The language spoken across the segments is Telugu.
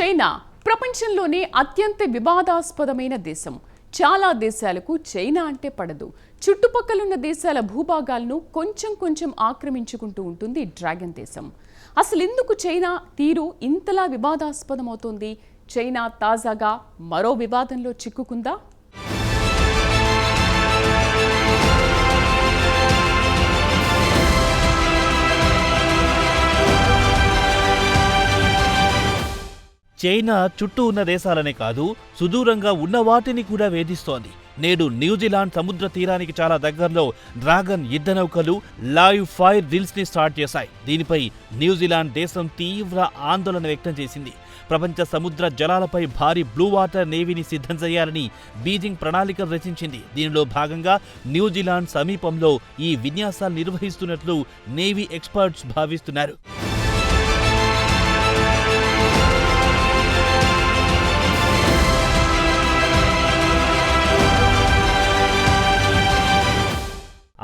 చైనా ప్రపంచంలోనే అత్యంత వివాదాస్పదమైన దేశం. చాలా దేశాలకు చైనా అంటే పడదు. చుట్టుపక్కలున్న దేశాల భూభాగాలను కొంచెం కొంచెం ఆక్రమించుకుంటూ ఉంటుంది డ్రాగన్ దేశం. అసలు ఎందుకు చైనా తీరు ఇంతలా వివాదాస్పదమవుతోంది? చైనా తాజాగా మరో వివాదంలో చిక్కుకుందా? చైనా చుట్టూ ఉన్న దేశాలనే కాదు సుదూరంగా ఉన్న వాటిని కూడా వేధిస్తోంది. నేడు న్యూజిలాండ్ సముద్ర తీరానికి చాలా దగ్గరలో డ్రాగన్ యుద్ధ నౌకలు లైవ్ ఫైర్ డ్రిల్స్ని స్టార్ట్ చేశాయి. దీనిపై న్యూజిలాండ్ దేశం తీవ్ర ఆందోళన వ్యక్తం చేసింది. ప్రపంచ సముద్ర జలాలపై భారీ బ్లూ వాటర్ నేవీని సిద్ధం చేయాలని బీజింగ్ ప్రణాళిక రచించింది. దీనిలో భాగంగా న్యూజిలాండ్ సమీపంలో ఈ విన్యాసాలు నిర్వహిస్తున్నట్లు నేవీ ఎక్స్పర్ట్స్ భావిస్తున్నారు.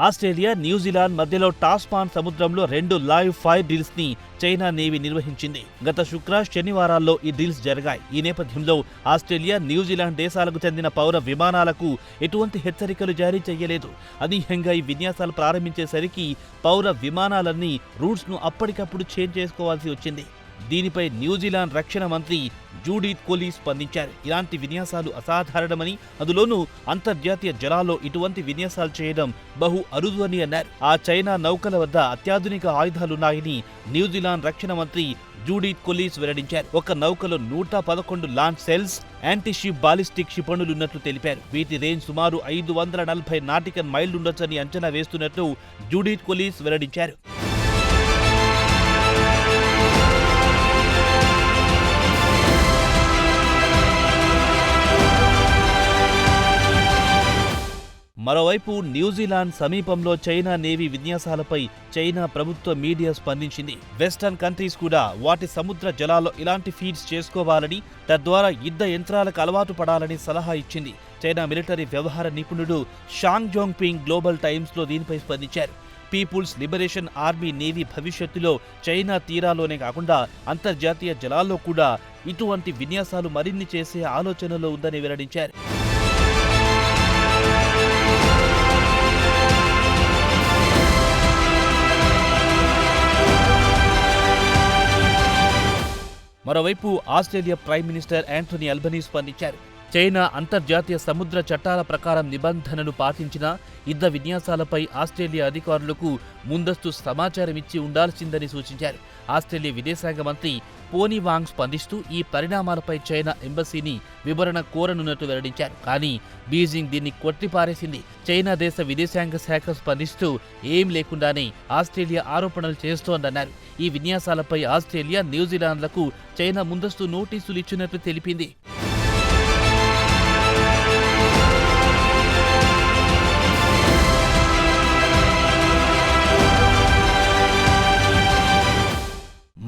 ఆస్ట్రేలియా న్యూజిలాండ్ మధ్యలో టాస్మాన్ సముద్రంలో రెండు లైవ్ ఫైర్ డ్రిల్స్ని చైనా నేవీ నిర్వహించింది. గత శుక్ర శనివారాల్లో ఈ డ్రిల్స్ జరిగాయి. ఈ నేపథ్యంలో ఆస్ట్రేలియా న్యూజిలాండ్ దేశాలకు చెందిన పౌర విమానాలకు ఎటువంటి హెచ్చరికలు జారీ చేయలేదు అదీహంగా ఈ విన్యాసాలు ప్రారంభించేసరికి పౌర విమానాలన్నీ రూట్స్ను అప్పటికప్పుడు చేంజ్ చేసుకోవాల్సి వచ్చింది. దీనిపై న్యూజిలాండ్ రక్షణ మంత్రి జూడీత్ కోలీ స్పందించారు. ఇలాంటి విన్యాసాలు అసాధారణమని అందులోనూ అంతర్జాతీయ జలాల్లో ఇటువంటి విన్యాసాలు చేయడం బహు అరుదు అని అన్నారు. ఆ చైనా నౌకల వద్ద అత్యాధునిక ఆయుధాలున్నాయని న్యూజిలాండ్ రక్షణ మంత్రి జూడీత్ కొలీస్ వెల్లడించారు. ఒక నౌకలో నూట పదకొండు లాంచ్ సెల్స్ యాంటీషిప్ బాలిస్టిక్ క్షిపణులున్నట్లు తెలిపారు. వీటి రేంజ్ సుమారు ఐదు వందల నలభై నాటికన్ మైళ్ళుండొచ్చని అంచనా వేస్తున్నట్లు జూడీత్ కొలీస్ వెల్లడించారు. మరోవైపు న్యూజిలాండ్ సమీపంలో చైనా నేవీ విన్యాసాలపై చైనా ప్రభుత్వ మీడియా స్పందించింది. వెస్టర్న్ కంట్రీస్ కూడా వాటి సముద్ర జలాల్లో ఇలాంటి ఫీడ్స్ చేసుకోవాలని తద్వారా యుద్ధ యంత్రాలకు అలవాటు పడాలని సలహా ఇచ్చింది. చైనా మిలిటరీ వ్యవహార నిపుణుడు షాంగ్ జోంగ్పింగ్ గ్లోబల్ టైమ్స్లో దీనిపై స్పందించారు. పీపుల్స్ లిబరేషన్ ఆర్మీ నేవీ భవిష్యత్తులో చైనా తీరాల్లోనే కాకుండా అంతర్జాతీయ జలాల్లో కూడా ఇటువంటి విన్యాసాలు మరిన్ని చేసే ఆలోచనలో ఉందని వెల్లడించారు. మరోవైపు Australia prime minister Antony Albanese స్పందించారు. చైనా అంతర్జాతీయ సముద్ర చట్టాల ప్రకారం నిబంధనలు పాటించిన యుద్ధ విన్యాసాలపై ఆస్ట్రేలియా అధికారులకు ముందస్తు సమాచారం ఇచ్చి ఉండాల్సిందని సూచించారు. ఆస్ట్రేలియా విదేశాంగ మంత్రి పోనీ వాంగ్ స్పందిస్తూ ఈ పరిణామాలపై చైనా ఎంబసీని వివరణ కోరనున్నట్టు వెల్లడించారు. కానీ బీజింగ్ దీన్ని కొట్టిపారేసింది. చైనా దేశ విదేశాంగ శాఖ స్పందిస్తూ ఏం లేకుండానే ఆస్ట్రేలియా ఆరోపణలు చేస్తోందన్నారు. ఈ విన్యాసాలపై ఆస్ట్రేలియా న్యూజిలాండ్లకు చైనా ముందస్తు నోటీసులు ఇచ్చినట్లు తెలిపింది.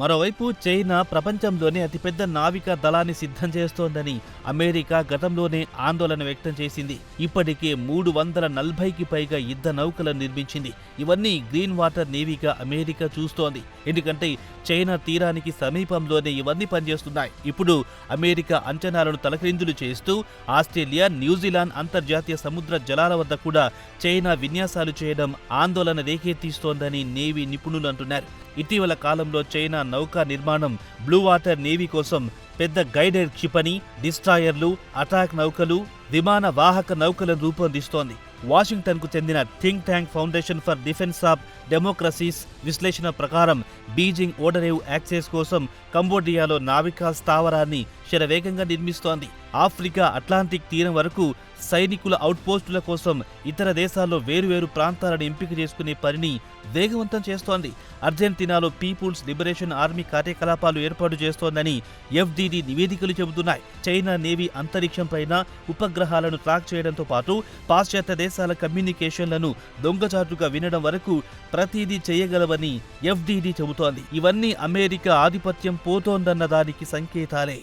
మరోవైపు చైనా ప్రపంచంలోనే అతిపెద్ద నావికా దళాన్ని సిద్ధం చేస్తోందని అమెరికా గతంలోనే ఆందోళన వ్యక్తం చేసింది. ఇప్పటికే మూడు వందల నలభైకి పైగా యుద్ధ నౌకలను నిర్మించింది. ఇవన్నీ గ్రీన్ వాటర్ నేవీగా అమెరికా చూస్తోంది. ఎందుకంటే చైనా తీరానికి సమీపంలోనే ఇవన్నీ పనిచేస్తున్నాయి. ఇప్పుడు అమెరికా అంచనాలను తలక్రిందులు చేస్తూ ఆస్ట్రేలియా న్యూజిలాండ్ అంతర్జాతీయ సముద్ర జలాల వద్ద కూడా చైనా విన్యాసాలు చేయడం ఆందోళన రేకెత్తిస్తోందని నేవీ నిపుణులు అంటున్నారు. ఇటీవల కాలంలో చైనా నౌకా నిర్మాణం బ్లూ వాటర్ నేవీ కోసం పెద్ద గైడెడ్ క్షిపణి డిస్ట్రాయర్లు అటాక్ నౌకలు విమాన వాహక నౌకలను రూపొందిస్తోంది. వాషింగ్టన్కు చెందిన think tank foundation for defence of democracies విశ్లేషణ ప్రకారం బీజింగ్ ఓడరేవ్ యాక్సెస్ కోసం కంబోడియాలో నావికా స్థావరాన్ని శరవేగంగా నిర్మిస్తోంది. ఆఫ్రికా అట్లాంటిక్ తీరం వరకు సైనికుల అవుట్పోస్టుల కోసం ఇతర దేశాల్లో వేరువేరు ప్రాంతాలను ఎంపిక చేసుకునే పనిని వేగవంతం చేస్తోంది. అర్జెంటీనాలో పీపుల్స్ లిబరేషన్ ఆర్మీ కార్యకలాపాలు ఏర్పాటు చేస్తోందని ఎఫ్డిడి నివేదికలు చెబుతున్నాయి. చైనా నేవీ అంతరిక్షం పైన ఉపగ్రహాలను ట్రాక్ చేయడంతో పాటు పాశ్చాత్య దేశాల కమ్యూనికేషన్లను దొంగచాటుగా వినడం వరకు ప్రతిదీ చేయగలవని ఎఫ్డిడి చెబుతోంది. ఇవన్నీ అమెరికా ఆధిపత్యం పోతోందన్న దానికి సంకేతాలే.